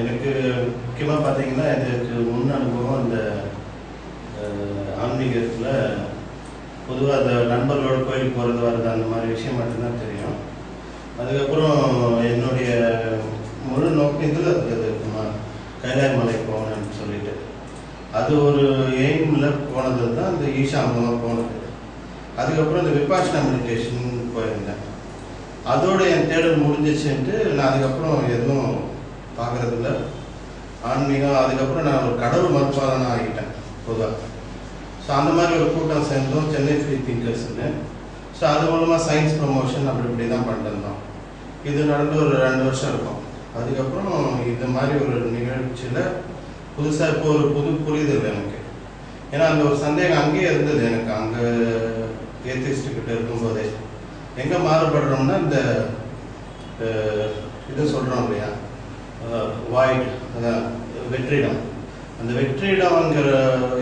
எனக்கு முக்கியமாக பார்த்தீங்கன்னா இதுக்கு முன் அனுபவம் இந்த ஆன்மீகத்தில் பொதுவாக அந்த நண்பர்களோட கோயிலுக்கு போகிறது வர்றது அந்த மாதிரி விஷயம் மட்டும்தான் தெரியும். அதுக்கப்புறம் என்னுடைய முழு நோக்கம் இதில் இருக்குது கைலாய மலை போகணும்னு சொல்லிட்டு. அது ஒரு எய்மில் போனது தான் இந்த ஈஷா மூலமாக போனது. அதுக்கப்புறம் இந்த விபாஷனா மெடிடேஷன் போயிருந்தேன். அதோட என் தேடல் முடிஞ்சிச்சுன்ட்டு நான் அதுக்கப்புறம் எதுவும் பார்க்கறதில்ல ஆன்மீகம் அதுக்கப்புறம் நான் ஒரு கடவுள் மறுப்பாளனா ஆகிட்டேன் பொதுவாக ஸோ அந்த மாதிரி ஒரு கூட்டம் சேர்ந்தோம். சென்னை ஃப்ரீ திங்கர்ஸ்னு ஸோ அது மூலமாக சயின்ஸ் ப்ரொமோஷன் அப்படி இப்படி தான் பண்ணிருந்தோம் இது நடந்து ஒரு ரெண்டு வருஷம் இருக்கும். அதுக்கப்புறம் இந்த மாதிரி ஒரு நிகழ்ச்சியில் புதுசாக இப்போ ஒரு புது புரிதல் எனக்கு. ஏன்னா அந்த ஒரு சந்தேகம் அங்கேயே இருந்தது எனக்கு. அங்கே ஏத்திஸ்ட்டுக்கிட்ட இருக்கும்போதே. எங்கே மாறுபடுறோம்னா இந்த இதை இது சொல்கிறோம் இல்லையா? வாய்ட் அதான் வெற்றிடம். அந்த வெற்றிடம்ங்கிற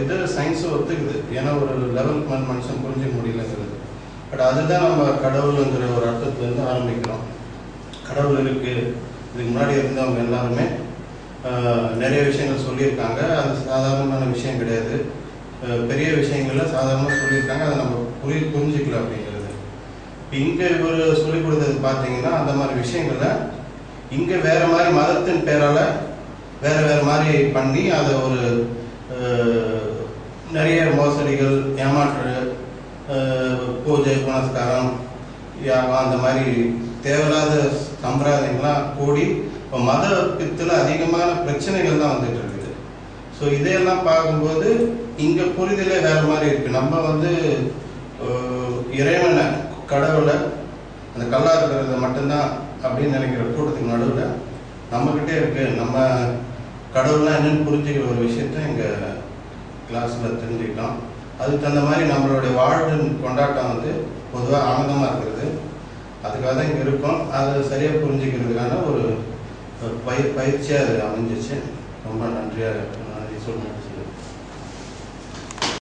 இது சயின்ஸு ஒத்துக்குது. ஏன்னா ஒரு லெவலுக்கு மேல் மனுஷன் புரிஞ்சிக்க முடியலங்கிறது. பட் அதுதான் நம்ம கடவுளுங்கிற ஒரு அர்த்தத்துலேருந்து ஆரம்பிக்கிறோம். கடவுள் இருக்கு. இதுக்கு முன்னாடி இருந்தவங்க எல்லாருமே நிறைய விஷயங்கள் சொல்லியிருக்காங்க. அது சாதாரணமான விஷயம் கிடையாது. பெரிய விஷயங்கள்ல சாதாரணமாக சொல்லியிருக்காங்க. அதை நம்ம புரி புரிஞ்சுக்கல அப்படிங்கிறது. இங்கே இவர் சொல்லிக் கொடுத்தது பார்த்தீங்கன்னா அந்த மாதிரி விஷயங்களை இங்கே வேற மாதிரி மதத்தின் பேரால வேற வேற மாதிரி பண்ணி அதை ஒரு நிறைய மோசடிகள் ஏமாற்று பூஜை புனஸ்காரம் யாகம் அந்த மாதிரி தேவையில்லாத சம்பிரதாயங்கள்லாம் கூடி இப்போ மத பித்தில் அதிகமான பிரச்சனைகள் தான் வந்துட்டு இருக்குது. ஸோ இதையெல்லாம் பார்க்கும்போது இங்கே புரிதலே வேறு மாதிரி இருக்குது நம்ம வந்து இறைவனை கடவுளை அந்த கல்லா இருக்கிறத மட்டும்தான் அப்படின்னு நினைக்கிற கூட்டத்துக்கு நடுவில் நம்மக்கிட்டே இருக்கு. நம்ம கடவுள்லாம் என்னன்னு புரிஞ்சுக்கிற ஒரு விஷயத்த இங்கே கிளாஸில் தெரிஞ்சுக்கிட்டோம். அதுக்கு தகுந்த மாதிரி நம்மளுடைய வாழ்வு கொண்டாட்டம் வந்து பொதுவாக ஆனந்தமாக இருக்கிறது. அதுக்காக தான் இங்கே இருக்கோம். அதை சரியாக புரிஞ்சுக்கிறதுக்கான ஒரு பயிர் பயிற்சியாக அது அமைஞ்சிச்சு. ரொம்ப நன்றியாக நன்றி சொல்லுங்கள்